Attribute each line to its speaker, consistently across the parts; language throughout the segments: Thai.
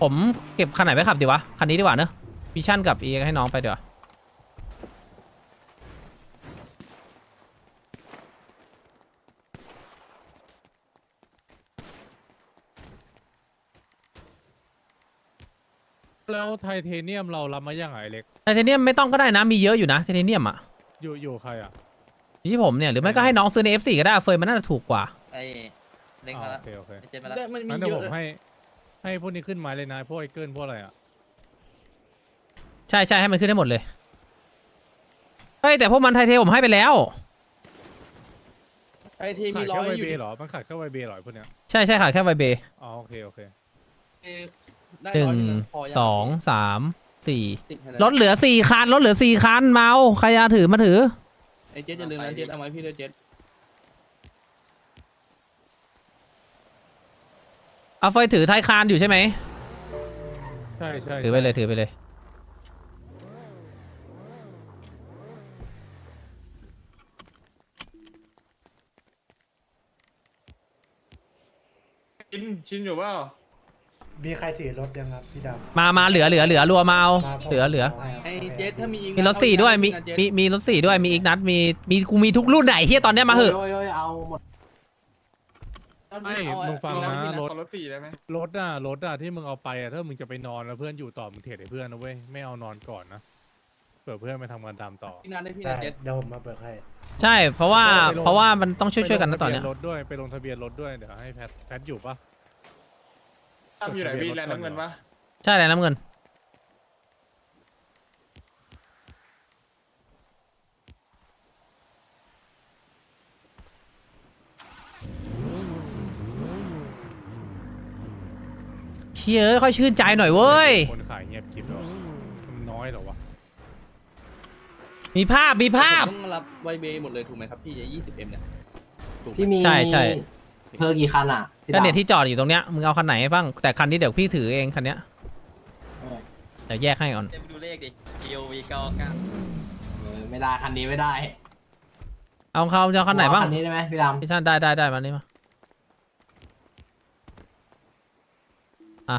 Speaker 1: ผมเก็บคันไหนไปขับดีวะ คันนี้ดีกว่าเนอะ วิชั่นกับเอให้น้องไปดีกว่า
Speaker 2: แล้วไทเทเนียมเรารับมายังไงเล็ก
Speaker 1: ไทเทเนียมไม่ต้องก็ได้นะมีเยอะอยู่นะไทเทเนียมอะ
Speaker 2: อยู่อยู่ใครอะ
Speaker 1: อยู่ที่ผมเนี่ยหรือไม่ก็ให้น้องซื้อใน F4 ก็ได้เฟยมันน่าจะถูกกว่า
Speaker 3: ไอ้เล็ง
Speaker 2: อ่า
Speaker 3: มาแล้ว
Speaker 2: โอเคโอเค
Speaker 3: ไอ้เจ็ดมาแล้ว
Speaker 4: ได้มันมี
Speaker 2: งั้น
Speaker 4: เย
Speaker 2: เดี๋ยว
Speaker 4: อะ
Speaker 2: ผมให้ให้พวกนี้ขึ้นไม้เลยนะพวกไอ้เกิลพวกอะไรอะ
Speaker 1: ใช่ใช่ให้มันขึ้นได้หมดเลยเฮ้ยแต่พวกมันไทเทผมให้ไปแล้ว
Speaker 4: ไอที
Speaker 2: ขา
Speaker 4: มี
Speaker 2: ด
Speaker 4: ร้อ
Speaker 2: แค่
Speaker 4: ย
Speaker 2: ไว
Speaker 4: อยู่
Speaker 2: เบเหรอ มันขาดแค่ไวเบเหรอไอ้พวกเนี้ย
Speaker 1: ใช่ใช่ค่ะแค่ไวเบ
Speaker 2: อ๋อโอเคโอเค
Speaker 4: เออได้
Speaker 1: หนึ่
Speaker 4: ร้
Speaker 1: ง
Speaker 4: อยนึพยัง
Speaker 1: สองสามสี่
Speaker 4: สิบคะแนน
Speaker 1: รถเหลือสี่คันรถเหลือสี่คันเมาใครจะถือมาถือ
Speaker 4: ไอเจ็ดอย่าลืมนะเจ็ดเอาไว้พี่ด้วยเจ็ด
Speaker 1: เอาเฟยถือท้ายคานอยู่ใช่ไหม
Speaker 2: ใช่ใช่
Speaker 1: ถือไปเลยถือไปเลย
Speaker 5: ชินชินอยู่เปล่า
Speaker 6: มีใครถือรถยังครับพี่ดำ
Speaker 1: มามาเหลือเหลือเหลือรัวมาเอา
Speaker 6: มาผม
Speaker 1: เหลือเหลือา
Speaker 6: ให้ครับ
Speaker 4: ไอเจ็ดถ้ามีอีก
Speaker 1: มีรถสี่ด้วยมี
Speaker 4: นะเจ็
Speaker 1: มีมีรถสี่ด้วยมีอีกนัดมีมีกูมีทุกรุ่นไหนเฮียตอนเนี้ยมาเหอะ
Speaker 6: โอ้ยโอ้ยเอาหมด
Speaker 2: ไอ้
Speaker 4: เอา
Speaker 2: มึงฟัง
Speaker 4: เอา
Speaker 2: นะ
Speaker 4: ไว้
Speaker 2: รถ
Speaker 5: ขอรถสี่ได้ไหม
Speaker 2: รถอะรถอะที่มึงเอาไปอะถ้ามึงจะไปนอนแล้วเพื่อนอยู่ต่อมึงเทรดให้เพื่อนนะเว้ยไม่เอานอนก่อนนะ เผื่อเพื่อนไปทำงานดำต่อ
Speaker 4: พี่นันได้พี่
Speaker 6: ได้
Speaker 4: นันเจ็ด
Speaker 6: เดี๋ยวผมมาเบิกให้
Speaker 1: ใช่เพราะว่า
Speaker 2: ไปลง
Speaker 1: เพราะว่ามันต้องช่วยๆกันนะตอนเนี้ย
Speaker 2: ไปลงทะเบีรถด้วยไปลงทะเบียนรถด้วยเดี๋ยวให้แพทแพทอยู่ปะ
Speaker 5: ตั้มอยู่ไหนพี่แลนด์น้ำเงินปะ
Speaker 1: ใช่แล้วน้ำเงิน เชียเอ้ยค่อยชื่นใจหน่อยเว้ย
Speaker 2: คนขายเงียบกริบแล้วมันน้อยเหรอวะ
Speaker 1: มีภาพมีภาพ
Speaker 4: ต้องรับไวเบหมดเลยถูกไหมครับพี่ยี่สิบเอ็มเนี่ยถูกไหม
Speaker 7: พี่มี
Speaker 1: ใช่ใช่
Speaker 7: เพอร์กี่คันอะพี่
Speaker 1: ก็เนี่ย
Speaker 7: ดำ
Speaker 1: ที่จอดอยู่ตรงเนี้ยมึงเอาคันไหนบ้างแต่คันนี้เดี๋ยวพี่ถือเองคันเนี้ยเดี๋ยวแยกให้ก่อน
Speaker 3: เจ็ดไปดูเลขดิ GOV เก้าเก้า
Speaker 7: เออไม่ได้คันนี้ไม่ได้
Speaker 1: เอาเขาจะเอาคันไหนบ้าง
Speaker 7: เอคันนี้ได้ไหมพี่ดำ
Speaker 1: พี่ชาติได้ได้ได้มานี่มาอะ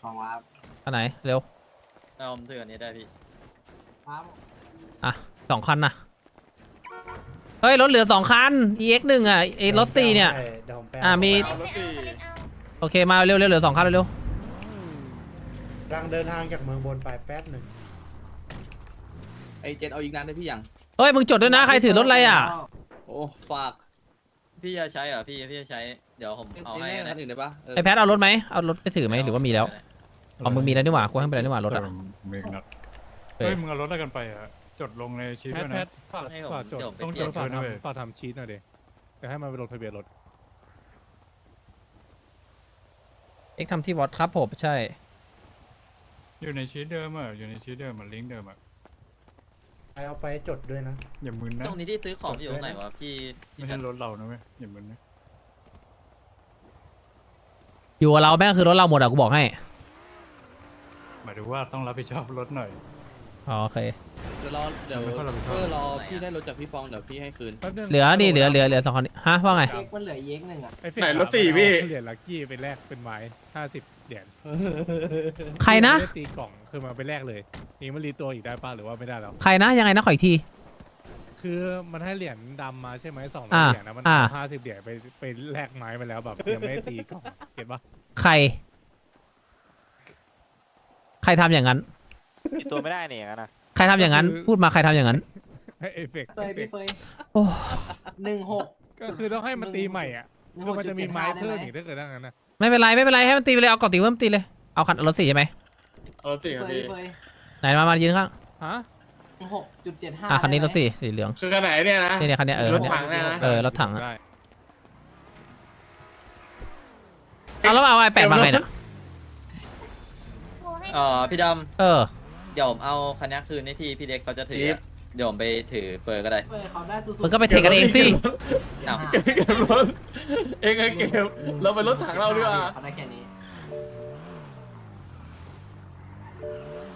Speaker 7: ขอบคุณครับ
Speaker 1: คันไหนเร็ว
Speaker 3: เอาผมถืออันนี้ได้พี่
Speaker 7: ครับ
Speaker 1: อะสองคันนะเฮ้ยรถเหลือสองคัน EX หนึ่งอะไอ้รถสี่เนี่ย
Speaker 6: เดี๋ยวผมไป
Speaker 1: อะมี
Speaker 5: เอารถสี่
Speaker 1: โอเคมาเร็วเร็วเหลือสองคันเร็ว
Speaker 6: กำลังเดินทางจากเมืองบนไปแป๊บหนึ่ง
Speaker 4: ไอเจ็ดเอาอีกนันได้พี่ยัง
Speaker 1: เฮ้ยมึงจดด้วยนะใครถือรถอะไรอะ
Speaker 4: โอ้ฝาก
Speaker 3: พี่จะใช้เหรอพี่พี่จะใช้ เดี๋ยวผมเอาให้
Speaker 4: ไอ้
Speaker 3: ก็
Speaker 4: แม่
Speaker 3: ได้
Speaker 4: คันอื่นได้ปะเออ
Speaker 1: ไอแพทเอารถไหมเอารถไปถือไหมหรือว่ามีแล้วอ๋อมึงมีแล้วนี่หว่ากูให้ไปแล้วนี่หว่า รถอะ
Speaker 8: มีนัด
Speaker 1: โอเค
Speaker 8: เฮ้ยมึงเอารถอะไรกันไปอะ จดลงในชีต
Speaker 2: แพท
Speaker 8: ด้วย
Speaker 2: แพ
Speaker 8: นะ
Speaker 2: ทฝาก
Speaker 3: ให้ผม
Speaker 2: ฝากจด
Speaker 3: เดี๋ยวผมไป
Speaker 2: ต้อง
Speaker 3: เป
Speaker 2: จ
Speaker 3: ลี่ย
Speaker 2: ด
Speaker 3: น
Speaker 2: ฝาก
Speaker 8: ด้วยนะเว้ย
Speaker 2: ทำฝากทำชีตหน่อยดิเดี๋ยวให้มันไปลงทะเบียนรถ
Speaker 1: เอ็กทำที่วอตครับผมใช่
Speaker 8: อยู่ในชีตเดิมอะอยู่ในชีตเดิมอะลิงก์เดิมอะ
Speaker 6: ไปเอาไปจดด้วยนะ
Speaker 8: อย่ามึนนะ
Speaker 3: ตรงนี้ที่ซื้อของอยู่ตรงไหนวะพี่
Speaker 8: ไม่ใช่รถเรานะเว้ยอย่ามึนนะ
Speaker 1: อยู่กับเราแม่งคือรถเราหมดอะกูบอกให้
Speaker 8: หมายถึงว่าต้องรับผิดชอบรถหน่อย
Speaker 1: อ๋อโอเค
Speaker 4: เดี๋ยวรอเดี๋ยว
Speaker 8: ไม่ค่อยรับผิดชอบ
Speaker 4: เพื่อรอพี่ได้รถจากพี่ฟองเดี๋ยวพี่ให้คืน
Speaker 2: แป๊บนึง
Speaker 1: เหลือนี่เหลือเหลือเหลือสองคันฮะว่าไง
Speaker 7: เอ็กมันเหลือเอ็กหนึ่งอะ
Speaker 2: อ้เฟ
Speaker 5: ไหนรถสี่พี่
Speaker 2: เหรียญลักกี้ไปแลกเป็นไม้ห้าสิบเหรียญ
Speaker 1: ใครนะ
Speaker 2: ไม่ได้ตีกล่องคือมาไปแลกเลยนี่มันรีตัวอีกได้ป่ะหรือว่าไม่ได้แล้ว
Speaker 1: ใครนะยังไงนะขออีกที
Speaker 2: คือมันให้เหรียญดำมาใช่ไหมสอง
Speaker 1: อ่า
Speaker 2: เหรียญนะมัน
Speaker 1: อ่า
Speaker 2: ห้าสิบเหรียญไปไปแลกไม้มาแล้วแบบยังไม่ได้ตีกล่องเก็ตปะ
Speaker 1: ใคร ใครทำอย่างนั้น
Speaker 9: มีตัวไม่ได้เนี่ยงั้นนะ
Speaker 1: ใครทำอย่างนั้น พูดมาใครทำอย่างนั้น
Speaker 2: ให้เอฟเฟกต์
Speaker 7: เฟยพี่เฟย
Speaker 1: โอ้
Speaker 7: หนึ่งหก
Speaker 2: ก็คือต้องให้มันตีใหม่อะ
Speaker 7: หนึ่ง
Speaker 2: คื
Speaker 7: ห
Speaker 2: อกมัน
Speaker 7: จุ
Speaker 2: จะ
Speaker 7: ด
Speaker 2: มี
Speaker 7: เจ็ด
Speaker 2: ไม้
Speaker 7: ห้าได้
Speaker 2: เพิ่
Speaker 7: ไห
Speaker 2: ม
Speaker 7: ม
Speaker 2: อีกถ้าเกิดดังนั้นนะ
Speaker 1: ไม่เป็นไรไม่เป็นไรให้มันตีไปเลยเอาเกาะตีเพิ่มตีเลยเอาคันรถสี่ใช่ไหม
Speaker 5: เอารถสี่ครับ
Speaker 7: เฟย
Speaker 5: พี่
Speaker 7: เฟย
Speaker 1: ไหนมามายืนข้าง
Speaker 2: ฮะ
Speaker 7: หนึ่งหกจุดเจ็ดห้า
Speaker 1: อะคันนี้ร
Speaker 7: ได้
Speaker 1: ถ
Speaker 7: ไหม
Speaker 1: สี่สีเหลือง
Speaker 5: คือคันไหนเนี่ยนะ
Speaker 1: นี่เนี่ยคันเนี้ยเออ
Speaker 5: ร
Speaker 1: คั
Speaker 5: ถ
Speaker 1: นเนี้ย
Speaker 5: ถังเนี่ยนะ
Speaker 1: เออรถถังอะ
Speaker 2: ได้
Speaker 1: เอาแล้วมาเอาไอแปดมาไงน่ะ
Speaker 3: เอ่อพี่ด
Speaker 1: เออ
Speaker 3: เดี๋ยวผมเอาคันนี้คืนให้พี่พี่เล็กเขาจะถือ
Speaker 5: จิ๊บ
Speaker 3: อะเดี๋ยวผมไปถือเฟอร์ก็ได้
Speaker 7: เว้ยเขาได้สุดๆ
Speaker 1: มึงก็ไปเทกันเองสิ
Speaker 3: อ้าว
Speaker 5: เก็บเก็บรถเองไงเก็บเราไปรถถังเราดีกว่า
Speaker 7: เขาได้แค่นี้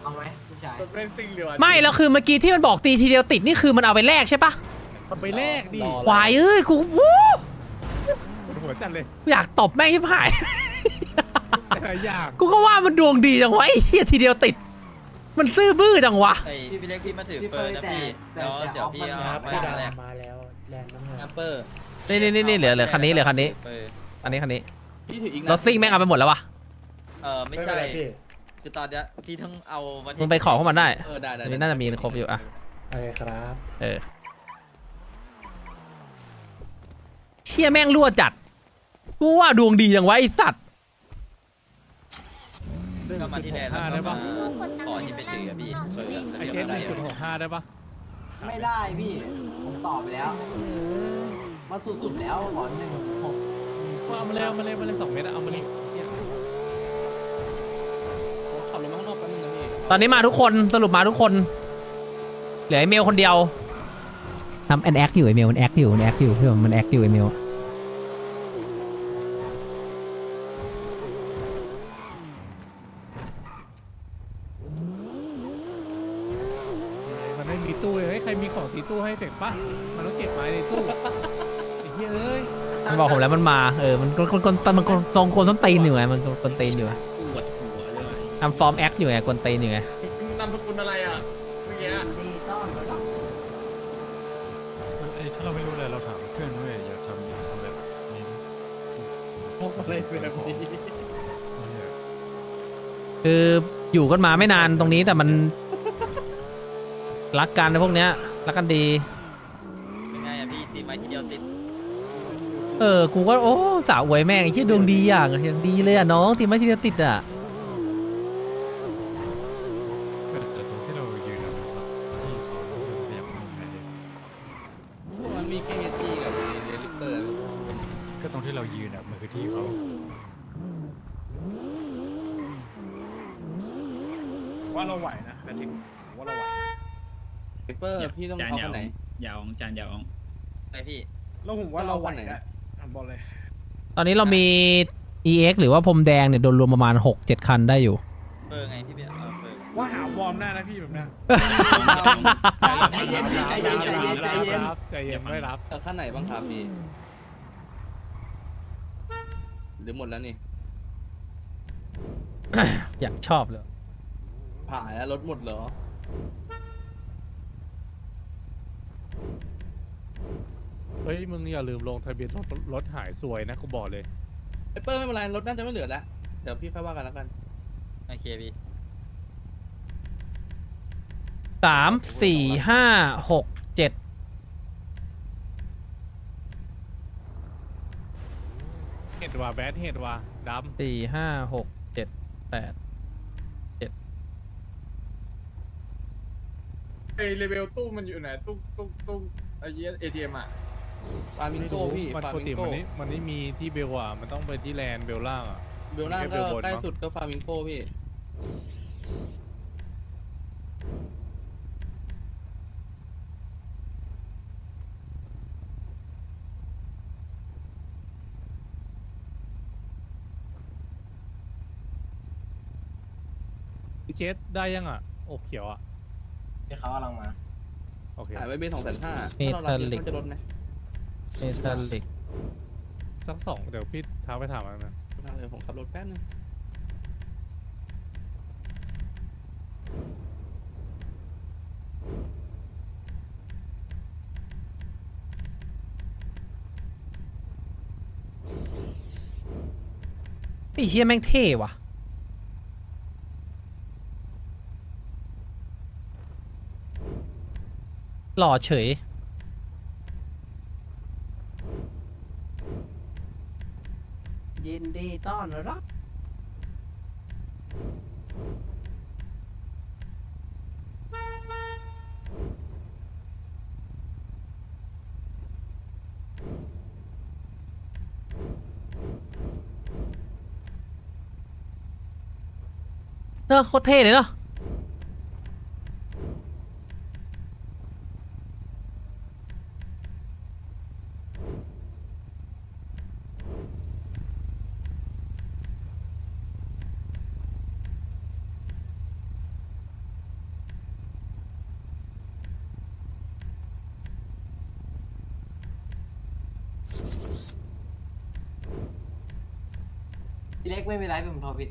Speaker 7: เอาไหมผู้ชาย
Speaker 5: รถเรนซิ่งดีกว่า
Speaker 1: ไม่แล้วคือเมื่อกี้ที่มันบอกตีทีเดียวติดนี่คือมันเอาไปแลกใช่ปะ
Speaker 2: มันไปแลกดิ
Speaker 4: รอ
Speaker 1: ควายเอ้ยกูวู้
Speaker 2: หัวจัดเลย
Speaker 1: อยากตบแม่งยิบหาย
Speaker 2: แต่ละอย่าง
Speaker 1: กูก็ว่ามันดวงดีจังวะไอ้เหี้ยทีเดียวติด มันซื่อบื้อจังวะ
Speaker 3: ไอพี่พี่เล็กพี่มาถือ
Speaker 7: พี่
Speaker 3: เฟ
Speaker 7: เฟ
Speaker 3: อ
Speaker 7: อ
Speaker 3: ร์
Speaker 7: ร์
Speaker 3: นะ
Speaker 7: แต่
Speaker 3: พี่
Speaker 7: แต่
Speaker 3: แล้ว
Speaker 7: แต่
Speaker 3: เดี๋ย
Speaker 7: อ
Speaker 3: ว
Speaker 7: อฟ
Speaker 3: พี่
Speaker 7: มัน
Speaker 3: เอา
Speaker 7: งับ
Speaker 3: ไป
Speaker 7: ไม่
Speaker 3: แล
Speaker 7: ได้
Speaker 3: ก
Speaker 6: มาแล้วแรงน้ำเงิน
Speaker 4: แอมเปอร์
Speaker 1: นี่นี่นี่นี่เหลือเหลือคันนี้เหลือคันนี้
Speaker 3: เฟอร์
Speaker 1: อันนี้คันนี้
Speaker 4: พี่ถืออีก
Speaker 1: รถซิ่งแม่งเอาไปหมดแล้ววะ
Speaker 3: เออไม่
Speaker 6: ไม่เป็น
Speaker 3: ใช่
Speaker 6: ไรพี่
Speaker 3: คือตอนเนี้ยพี่ต้องเอามาที่
Speaker 1: มึงไปขอเข้ามาได้
Speaker 4: เออได้ได้
Speaker 1: อันนี้น่าจะมีครบอยู่อะ
Speaker 6: โอเคครับ
Speaker 1: เออเชี่ยแม่งรั่วจัดกูว่าดวงดีจังวะไอสัตว์
Speaker 3: ก็มาที่แลนด์
Speaker 2: ห้า
Speaker 3: แล้ว
Speaker 2: ได้
Speaker 3: ก็
Speaker 2: ปะ
Speaker 3: มาขอที่ไปถืออะพี่เฟอร์
Speaker 2: ไอเจสหนึ่งจุดหกห้าได้ปะ
Speaker 7: ไม่ได้พี่ ผมตอบไปแล้ว มันสุดๆแล้วหมอนหนึ่งหก
Speaker 2: ว่าเอามาเลยเอามาเลยเอามาเลยสองเมตรอะเอามาเลย
Speaker 4: ผมขับรถมาข้างนอกแป๊บนึงนะพี่
Speaker 1: ตอนนี้มาทุกคนสรุปมาทุกคน เหลือไอเมลคนเดียวทำแอนแอคอยู่ไอเมลมันแอคอยู่มันแอคอยู่เพื่อนมันแอคอยู่ไอเมล
Speaker 2: มันไม่มีตู้เลยเฮ้ยใครมีของ ตีตู้ให้เสร็จปะมันต้องเก็บไม้ในตู้ไอ้เหี้ยเอ้ย
Speaker 1: มันบอกผมแล้วมันมา เออ มันคนคนตอนมันคนทรงคนส้นตีนอยู่ไง มันคนตีนอยู่ไง
Speaker 4: ปวดหัวเลยว่ะ
Speaker 1: ทำฟอร์มแอคอยู่ไงคนตีนอยู่ไง
Speaker 5: นามสกุลอะไรอะเมื่อกี้อะ
Speaker 7: ดีต้อนรับ
Speaker 8: มันไอ้ถ้าเราไม่รู้อะไรเราถามเพื่อนเว้ยอย่าทำอย่าทำแบบนี้
Speaker 4: พกอะไรแบบนี้
Speaker 8: เนี่ย
Speaker 1: คืออยู่กันมาไม่นานตรงนี้แต่มัน รักกันนะพวกเนี้ยรักกันดี
Speaker 3: เป็น ไงอะพี่ตีไม้ทีเดียวติด
Speaker 1: เออ กูก็โอ้สาวอวยแม่งไอ้เชี่ยดวงดีอย่างอย่างดีเลยอะน้องทีมไม่ทีเดียวติดอะ
Speaker 8: แต่ตรงที่เรายืนอะที่เขาขยับมือไปเลย
Speaker 4: พวกมันมีแค่เฮดจี้กับเดลิเตอร์
Speaker 8: ก็ตรงที่เรายืนอะมันคือที่เขา
Speaker 10: ว่าเราไหวนะแพทริกว่าเราไหว
Speaker 4: เปเปอร์พี่ต้องเอาคนไหน
Speaker 10: อย่าอองจานอย่าออง
Speaker 3: ไอพี่
Speaker 10: แล้วผมว่าเราไหว
Speaker 4: เอาวันไหน
Speaker 10: นะอะบอกเลย
Speaker 1: ตอนนี้เรามี EX หรือว่าพรมแดงเนี่ยโดนรวมประมาณ 6-7 คันได้อยู่
Speaker 3: เฟอร์ไงพี่เบียร์เอาเฟอร์
Speaker 10: ว่าหาวอร์มได้นะพี่แบบเนี้ย
Speaker 7: ใจเย็นพี่ใจเย็นใจเย็นใจเย็น
Speaker 2: รับใจเย็นไม่รับ
Speaker 4: เอาขั้นไหนบ้างครับพี่ หรือหมดแล้วนี่
Speaker 1: อยากชอบเลย
Speaker 4: ผ่านแล้วรถหมดเหรอ
Speaker 2: เฮ้ยมึงอย่าลืมลงทะเบียนรถรถหายสวยนะกูบอกเลย
Speaker 4: เปเปอร์ไม่เป็นไรรถน่าจะไม่เหลือแล้วเดี๋ยวพี่ค่อยว่ากันแล้วกัน
Speaker 3: โอเคพี่
Speaker 1: สามสี่ห้าหกเจ็ด
Speaker 2: เห็ดว่ะแบดเห็ดว่ะด
Speaker 1: สี่ห้าหกเจ็ดแปด
Speaker 5: ไอเลเวลตู้มันอยู่ไหนตู้ตู้ตู้ไอเอทีเอ็มอะ
Speaker 4: ฟาำมิงโก้พี่
Speaker 2: มัน
Speaker 4: ฟา
Speaker 2: ปก
Speaker 4: มิ
Speaker 2: ติ
Speaker 4: งโก้
Speaker 2: มันนี่มันไม่มีที่เบลอะ มันต้องไปที่แลนด์เบลล่างอะ
Speaker 4: เบลล่าง
Speaker 2: แค่
Speaker 4: ก็
Speaker 2: เบลบน
Speaker 4: ใกล้
Speaker 2: มั้ง
Speaker 4: สุดก็ฟามิงโก้พี่
Speaker 2: พี่เจสได้ยังอะอกเขียวอะ
Speaker 7: เดี๋ยวเขากำลังมา
Speaker 2: โอเค
Speaker 4: ขายไว้เป็นสองแสนห้าถ้าเรารับเยอะเขาจะลดไหม
Speaker 1: เมทัลลิก
Speaker 2: สักสองเดี๋ยวพี่ท้าไปถามมันนะ
Speaker 4: ได้เลยผมขับรถแป๊บนึง
Speaker 1: ไอ้เฮียแม่งเท่ว่ะ หล่อเฉย ยินดีต้อนรับ เนอะโคตรเท่เลยเนาะ
Speaker 7: พี่เล็กไม่เป็นไรผมโทรผิด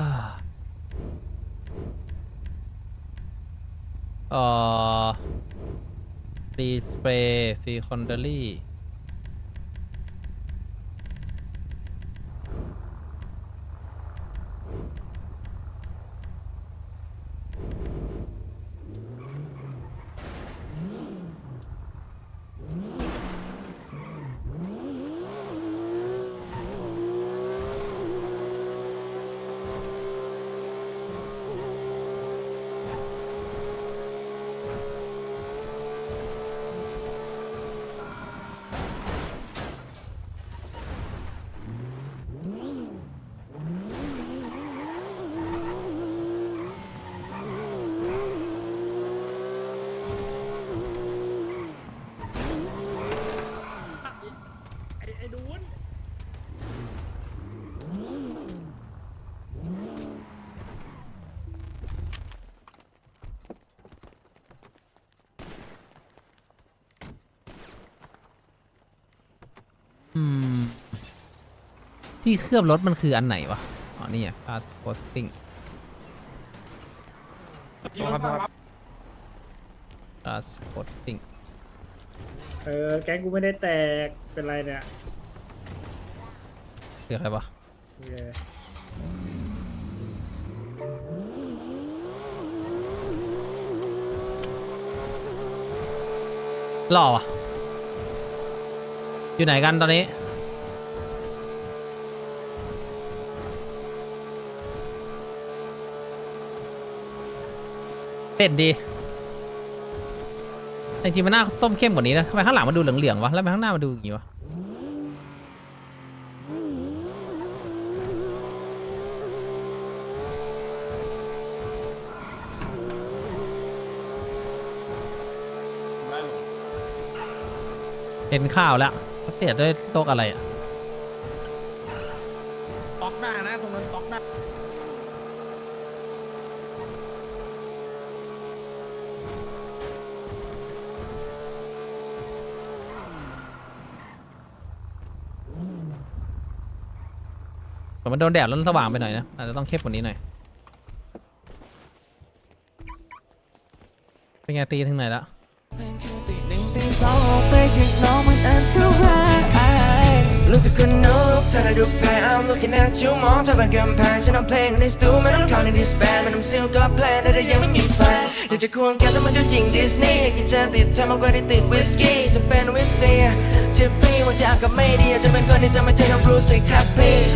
Speaker 1: อ่า เอ่อรีสเปรย์ซีคอนเดอรี่ ที่เคลือบรถมันคืออันไหนวะ อ๋อ นี่อะ fast posting fast posting
Speaker 10: เออ แก๊งกูไม่ได้แตก เป็นไรเนี่ย
Speaker 1: คืออะไรวะ
Speaker 10: โอเค
Speaker 1: หล่อวะอยู่ไหนกันตอนนี้ เด่นดีแต่จริงมันหน้าส้มเข้มกว่านี้นะทำไมข้างหลังมันดูเหลืองๆวะแล้วทำไมข้างหน้ามันดูอย่างงี้วะเห็นข่าวแล้วเปลี่ยด้วยโรคอะไรอะ
Speaker 10: ตอกหน้านะ ตรงนั้นตอกหน้า
Speaker 1: แต่มันโดนแดดแล้วมันสว่างไปหน่อยนะอาจจะต้องเข้มกว่านี้หน่อยเป็นไงตีถึงไหนแล้ว
Speaker 11: รู้สึกคนนกเธอได้ดูแพ้ I'm looking at you มองเธอเป็นกำแพงฉันเอาเพลงในสตูไม่ต้องเข้าในดิสแบนไม่ต้องซิลก็แพลนแต่ถ้ายังไม่มีแฟนอยากจะควงแกแต่มันดูหญิงดิสนีย์กินจะติดเธอมากกว่าที่ติดวิสกี้จะเป็นวิสเซียทิฟฟี่วันที่อากาศไม่ดีจจะเป็นคนที่จะไม่ใช่น้องบรูซี่ครับพี่